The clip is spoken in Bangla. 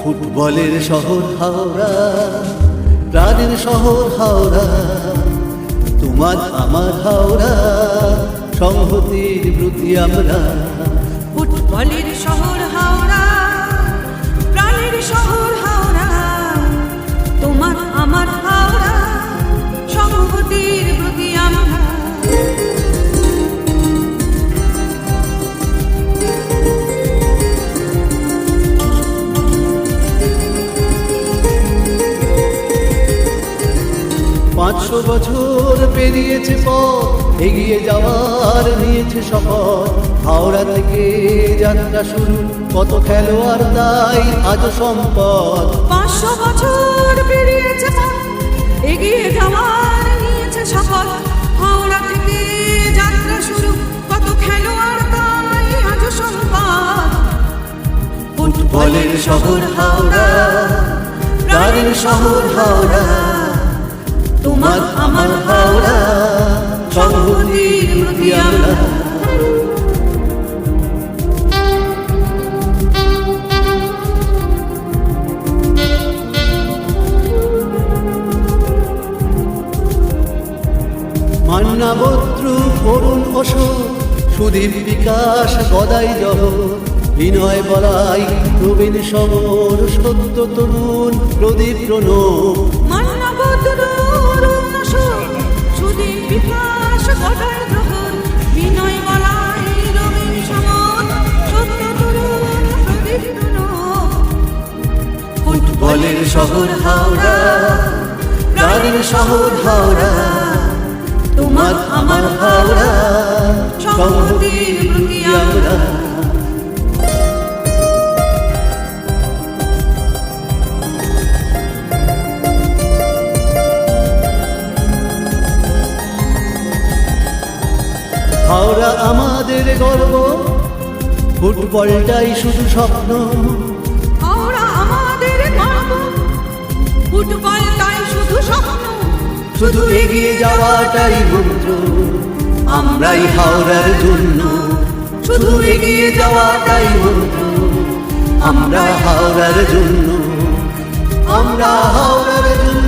ফুটবলের শহর হাওড়া প্রাণের শহর হাওড়া তোমার আমার হাওড়া সংহতির প্রতি আমরা ফুটবলের শহর বছর পেরিয়েছে পথ, এগিয়ে যাওয়ার নিয়েছে শপথ। হাওড়া থেকে যাত্রা শুরু, কত খেলোয়াড় তাই আজ সম্পদ। পাঁচশো বছর পেরিয়েছে এগিয়ে যাওয়ার নিয়েছে সফল হাওড়া থেকে যাত্রা শুরু, কত খেলোয়াড় তাই আজ সম্পদ। ফুটবলের শহর হাওড়া, প্রাণের শহর হাওড়া। মান্না করুণ অশোক, সুদীপ বিকাশ গদাই জহ বিনয় বলাই নবীন সমর, সত্য তরুণ প্রদীপ প্রণব। ফুটবলের শহর হাওড়া প্রাণের শহর হাওড়া হাওড়া আমাদের গর্ব। ফুটবলটাই শুধু স্বপ্ন। হাওড়া আমাদের গর্ব, ফুটবল শুধু স্বপ্ন। শুধু এগিয়ে যাওয়াটাই মন্ত্র। আমরাই হাওড়ার জন্য। শুধু এগিয়ে যাওয়াটাই মন্ত্র। আমরা হাওড়ার জন্য। আমরা হাওড়ার জন্য।